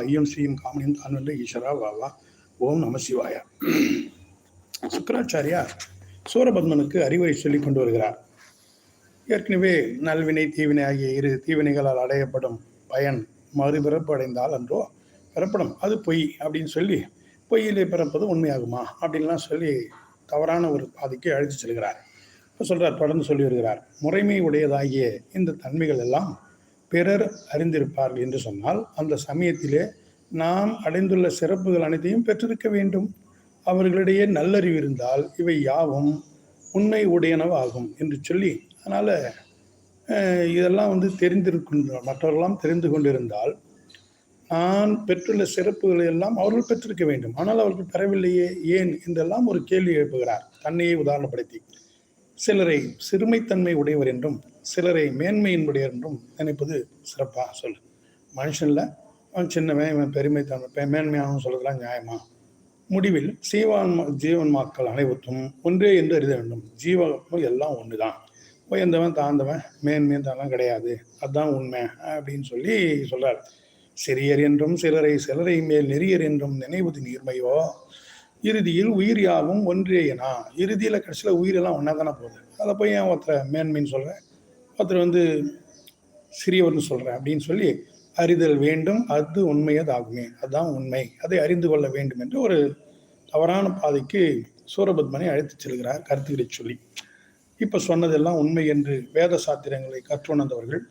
ஐயம் ஸ்ரீயும் காமனியும் தான் வந்து ஈஸ்வரா வாவா ஓம் நம சிவாய சுக்கராச்சாரியார் சூரபத்மனுக்கு அறிவுரை சொல்லிக் கொண்டு வருகிறார். ஏற்கனவே நல்வினை தீவினை ஆகிய இரு தீவினைகளால் அடையப்படும் பயன் மறுபிறப்பு அடைந்தால் அன்றோ பிறப்படும். அது பொய் அப்படின்னு சொல்லி பொய்யிலே பிறப்பது உண்மையாகுமா அப்படின்லாம் சொல்லி தவறான ஒரு பாதைக்கு அழைத்து செல்கிறார். இப்போ சொல்கிறார் தொடர்ந்து சொல்லி வருகிறார். முறைமை உடையதாகிய இந்த தன்மைகள் எல்லாம் பிறர் அறிந்திருப்பார்கள் என்று சொன்னால் அந்த சமயத்திலே நாம் அடைந்துள்ள சிறப்புகள் அனைத்தையும் பெற்றிருக்க வேண்டும். அவர்களிடையே நல்லறிவு இருந்தால் இவை யாவும் உண்மை உடையனவாகும் என்று சொல்லி அதனால் இதெல்லாம் வந்து தெரிந்திருக்கின்ற மற்றவர்களாம் தெரிந்து கொண்டிருந்தால் நான் பெற்றுள்ள சிறப்புகளை எல்லாம் அவர்கள் பெற்றிருக்க வேண்டும். ஆனால் அவர்கள் பெறவில்லையே ஏன் என்றெல்லாம் ஒரு கேள்வி எழுப்புகிறார். தன்னையே உதாரணப்படுத்தி சிலரை சிறுமைத்தன்மை உடையவர் என்றும் சிலரை மேன்மையின்படி என்றும் நினைப்பது சிறப்பாக சொல்லு. மனுஷனில் அவன் சின்னவன் இவன் பெருமைத்தன்மை பெ- மேன்மையாகவும் சொல்றதுலாம் நியாயமா? முடிவில் சீவான் ஜீவன்மாக்கள் அனைவத்தும் ஒன்றே என்று அறிய வேண்டும். ஜீவகமும் எல்லாம் ஒன்று தான் உயர்ந்தவன் தாழ்ந்தவன் மேன்மையும் தாழ்ந்தவன் கிடையாது. அதுதான் உண்மை அப்படின்னு சொல்லி சொல்கிறார் சிறியர் என்றும் சிலரை சிலரை மேல் நெறியர் என்றும் நினைவது நீர்மையோ? இறுதியில் உயிர் யாவும் ஒன்றேயனா இறுதியில் கடைசியில் உயிரெல்லாம் ஒன்றா தானே போகுது. அதை போய் ஏன் ஒருத்தரை மேன்மைன்னு சொல்கிறேன் ஒருத்தர் வந்து சிறியவர்னு சொல்கிறேன் அப்படின்னு சொல்லி அறிதல் வேண்டும் அது உண்மையதாகுமே அதுதான் உண்மை. அதை அறிந்து கொள்ள வேண்டும் என்று ஒரு தவறான பாதைக்கு சூரபத்மனை அழைத்துச் செல்கிறார் கருத்துக்களை சொல்லி. இப்போ சொன்னதெல்லாம் உண்மை என்று வேத சாத்திரங்களை கற்றுணர்ந்தவர்கள்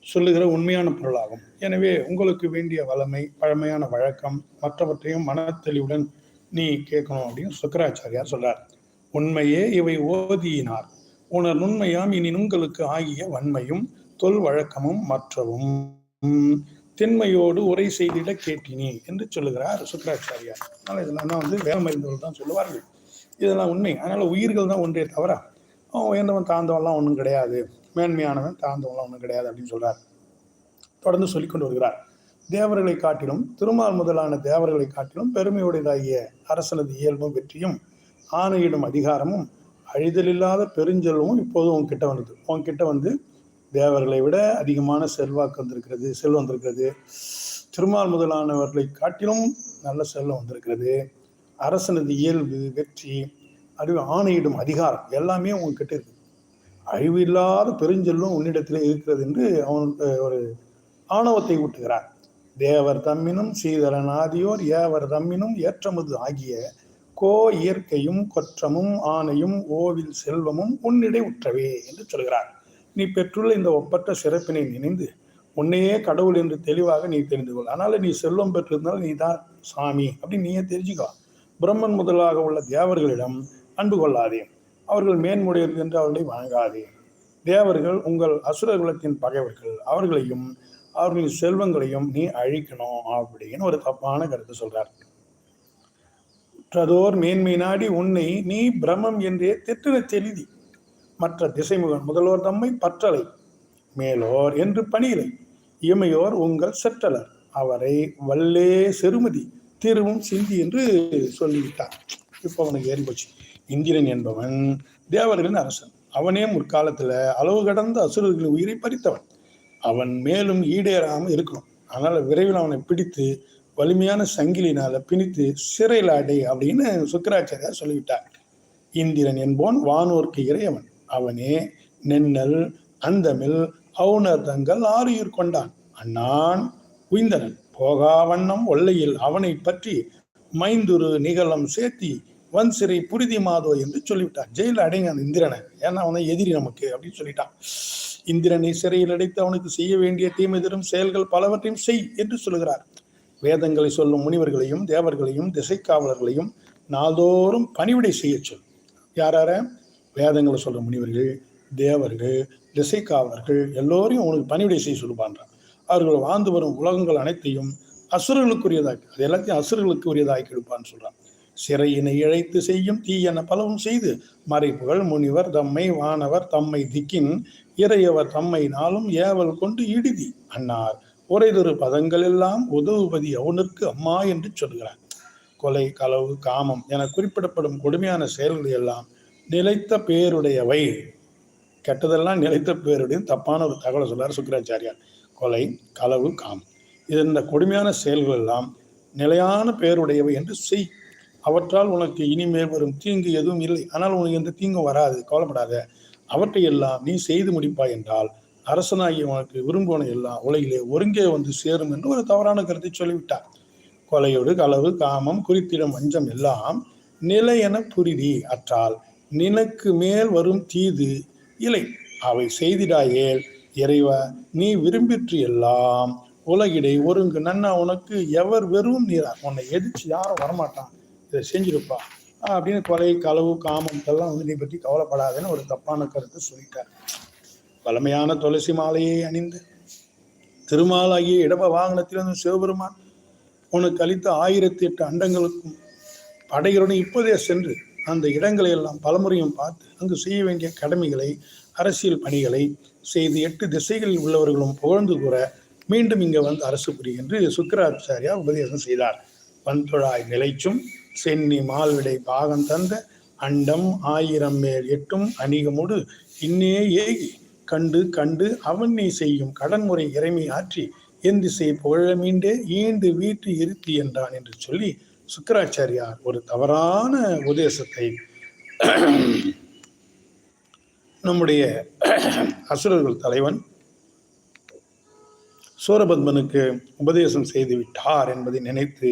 சொல்லுகிற உண்மையான பொருளாகும். எனவே உங்களுக்கு வேண்டிய வளமை பழமையான வழக்கம் மற்றவற்றையும் மனத்தெளிவுடன் நீ கேட்கணும் அப்படின்னு சுக்கராச்சாரியார் சொல்றார். உண்மையே இவை ஓதியினார். உணர் நுண்மையாம் இனி உங்களுக்கு ஆகிய வன்மையும் தொல் வழக்கமும் மற்றவும். திண்மையோடு உரை செய்திட கேட்டினி என்று சொல்லுகிறார் சுக்கராச்சாரியார். அதனால இதெல்லாம் தான் வந்து வேலை மருந்தவர்கள் தான் சொல்லுவார்கள். இதெல்லாம் உண்மை. அதனால உயிர்கள் தான் ஒன்றே தவிர அவன் உயர்ந்தவன் தாழ்ந்தவன்லாம் ஒன்றும் கிடையாது. மேன்மையானவன் தாழ்ந்தவன்லாம் ஒன்றும் கிடையாது அப்படின்னு சொல்றார். தொடர்ந்து சொல்லிக்கொண்டு வருகிறார். தேவர்களை காட்டிலும் திருமால் முதலான தேவர்களை காட்டிலும் பெருமையுடையதாகிய அரசனது இயல்பும் வெற்றியும் ஆணையிடும் அதிகாரமும் அழிதல் இல்லாத பெருஞ்செல்வம் இப்போது உன்கிட்ட வந்தது. உன்கிட்ட வந்து தேவர்களை விட அதிகமான செல்வாக்கு வந்திருக்கிறது செல்வம் வந்திருக்கிறது. திருமால் முதலானவர்களை காட்டிலும் நல்ல செல்வம் வந்திருக்கிறது. அரசனது இயல்பு வெற்றி அறிவு ஆணையிடும் அதிகாரம் எல்லாமே உங்ககிட்ட இருக்கு. அழிவில்லாத பெருஞ்செல்வம் உன்னிடத்திலே இருக்கிறது என்று அவனுக்கு ஒரு ஆணவத்தை ஊட்டுகிறார் தேவர் தம்மினும் சீதரன் ஆதியோர் ஏவர் தம்மினும் ஏற்றமுது ஆகிய கோ இயற்கையும் கொற்றமும் ஆணையும் ஓவில் செல்வமும் உன்னிடை உற்றவே என்று சொல்கிறார். நீ பெற்றுள்ள இந்த ஒப்பற்ற சிறப்பினை நினைந்து உன்னையே கடவுள் என்று தெளிவாக நீ தெரிந்து கொள். அதனால நீ செல்வம் பெற்றிருந்தால் நீ தான் சாமி அப்படின்னு நீயே தெரிஞ்சுக்கோ. பிரம்மன் முதலாக உள்ள தேவர்களிடம் அன்பு கொள்ளாதே. அவர்கள் மேன்முடையது என்று அவர்களை வணங்காதே. தேவர்கள் உங்கள் அசுர குலத்தின் பகைவர்கள். அவர்களையும் அவர்களின் செல்வங்களையும் நீ அழிக்கணும் அப்படின்னு ஒரு தப்பான கருத்து சொல்றார். உற்றதோர் மேன்மை நாடி உன்னை நீ பிரம்மம் என்றே திட்டினச் செலுதி மற்ற திசைமுகன் முதல்வர் தம்மை பற்றலை மேலோர் என்று பணியிலை இமையோர் உங்கள் செற்றலர் அவரை வல்லே செருமதி திருவும் சிந்தி என்று சொல்லிவிட்டார். இப்போ அவனுக்கு ஏறிப்போச்சு இந்திரன் என்பவன் தேவர்களின் அரசன். அவனே முற்காலத்தில் அளவு கடந்த அசுரர்களின் உயிரை பறித்தவன். அவன் மேலும் ஈடேறாமல் இருக்கணும். அதனால் விரைவில் அவனை பிடித்து வலிமையான சங்கிலினால பிணித்து சிறையில் அடை அப்படின்னு சுக்கராச்சாரியார் சொல்லிவிட்டார். இந்திரன் என்போன் வானோர்க்கு இறையவன். அவனே நென்னல் அந்தமில் அவுணர்தங்கள் ஆறுயிர் கொண்டான். அண்ணான் உய்ந்தனன் போகா வண்ணம் ஒல்லையில் அவனை பற்றி மைந்துரு நிகழம் சேர்த்தி வன் சிறை புரிதி மாதோ என்று சொல்லிவிட்டான் ஜெயில அடைங்க அந்த இந்திரனை. ஏன்னா அவனை எதிரி நமக்கு அப்படின்னு சொல்லிட்டான். இந்திரனை சிறையில் அடைத்து அவனுக்கு செய்ய வேண்டிய தீமை தரும் செயல்கள் பலவற்றையும் செய் என்று சொல்லுகிறார். வேதங்களை சொல்லும் முனிவர்களையும் தேவர்களையும் திசைக்காவலர்களையும் நாள்தோறும் பணிவிடை செய்ய சொல். யாரார வேதங்களை சொல்ற முனிவர்கள் தேவர்கள் திசைக்காவலர்கள் எல்லோரையும் உனக்கு பணிவிடை செய்ய சொல்லுவான்றான். அவர்கள் வாழ்ந்து வரும் உலகங்கள் அனைத்தையும் அசுரர்களுக்குரியதாக்கி அது எல்லாத்தையும் அசுரர்களுக்கு உரியதாக்கி எடுப்பான்னு சொல்றான். சிறையினை இழைத்து செய்யும் தீயன பலவும் செய்து மறைப்புகள் முனிவர் தம்மை வானவர் தம்மை திக்கின் இறையவர் தம்மை நாளும் ஏவல் கொண்டு இடிதி அன்னார். உரைதொரு பதங்கள் எல்லாம் உதவுபதி அவனுக்கு அம்மா என்று சொல்கிறார். கொலை களவு காமம் என குறிப்பிடப்படும் கொடுமையான செயல்கள் எல்லாம் நிலைத்த பேருடையவை. கெட்டதெல்லாம் நிலைத்த பேருடைய தப்பான ஒரு தகவலை சொல்றார் சுக்கராச்சாரியார். கொலை களவு காமம் இந்த கொடுமையான செயல்கள் எல்லாம் நிலையான பேருடையவை என்று செய். அவற்றால் உனக்கு இனிமேல் வரும் தீங்கு எதுவும் இல்லை. ஆனால் உனக்கு எந்த தீங்கும் வராது. கவலைப்படாத. அவற்றையெல்லாம் நீ செய்து முடிப்பாய் என்றால் அரசனாகி உனக்கு விரும்புவன எல்லாம் உலகிலே ஒருங்கே வந்து சேரும் என்று ஒரு தவறான கருத்தை சொல்லிவிட்டார் கொலையோடு களவு காமம் குறித்திடும் வஞ்சம் எல்லாம் நிலை என புரிதி. அற்றால் நினக்கு மேல் வரும் தீது இலை. அவை செய்திடாயேல் இறைவா நீ விரும்பிற்று எல்லாம். உலகிடை ஒருங்கு நன்னா உனக்கு எவர் வெறும் நீரா உன்னை எதிர்த்து யாரும் வரமாட்டான். இதை செஞ்சிருப்பா. அப்படின்னு கொலை களவு காமம் இதெல்லாம் வந்து நீ பற்றி கவலைப்படாதேன்னு ஒரு தப்பான கருத்தை சொல்லிட்டார். பழமையான துளசி மாலையை அணிந்து திருமாலாகிய இடப வாகனத்திலிருந்து சிவபெருமான் உனக்கு அளித்த ஆயிரத்தி எட்டு அண்டங்களுக்கும் படைகளுடன் இப்போதே சென்று அந்த இடங்களை எல்லாம் பலமுறையும் பார்த்து அங்கு செய்ய வேண்டிய கடமைகளை அரசியல் பணிகளை செய்து எட்டு திசைகளில் உள்ளவர்களும் புகழ்ந்து கூற மீண்டும் இங்கே வந்து அரசு புரி என்று சுக்கராச்சாரியார் உபதேசம் செய்தார். வந்தொழாய் நிலைச்சும் சென்னி மால்விடை பாகம் தந்த அண்டம் ஆயிரம் மேல் எட்டும் அணிகமுடு இன்னே ஏகி. கண்டு கண்டு அவன் நீ செய்யும் கடன்முறை இறைமை ஆற்றி என் திசை புகழ மீண்டே ஈண்டு வீட்டு இருத்தி என்றான் என்று சொல்லி சுக்கராச்சாரியார் ஒரு தவறான உபதேசத்தை நம்முடைய அசுரர்கள் தலைவன் சூரபத்மனுக்கு உபதேசம் செய்து விட்டார் என்பதை நினைத்து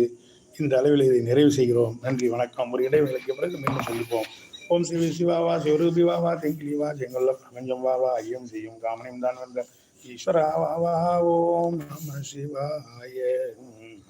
இந்த அளவில் இதை நிறைவு செய்கிறோம். நன்றி வணக்கம். ஒரு இடைவேளைக்கு பிறகு மீண்டும் சொல்லிப்போம் ஓம் ஸ்ரீ சிவாவா சிவரூபி வாவா தெங்கிலி செங்கல்ல பிரபஞ்சம் வாவா ஐயம் செய்யும் காமனையும் தான் வந்த. ஈஸ்வரா வாவா ஓம் நம சிவாய.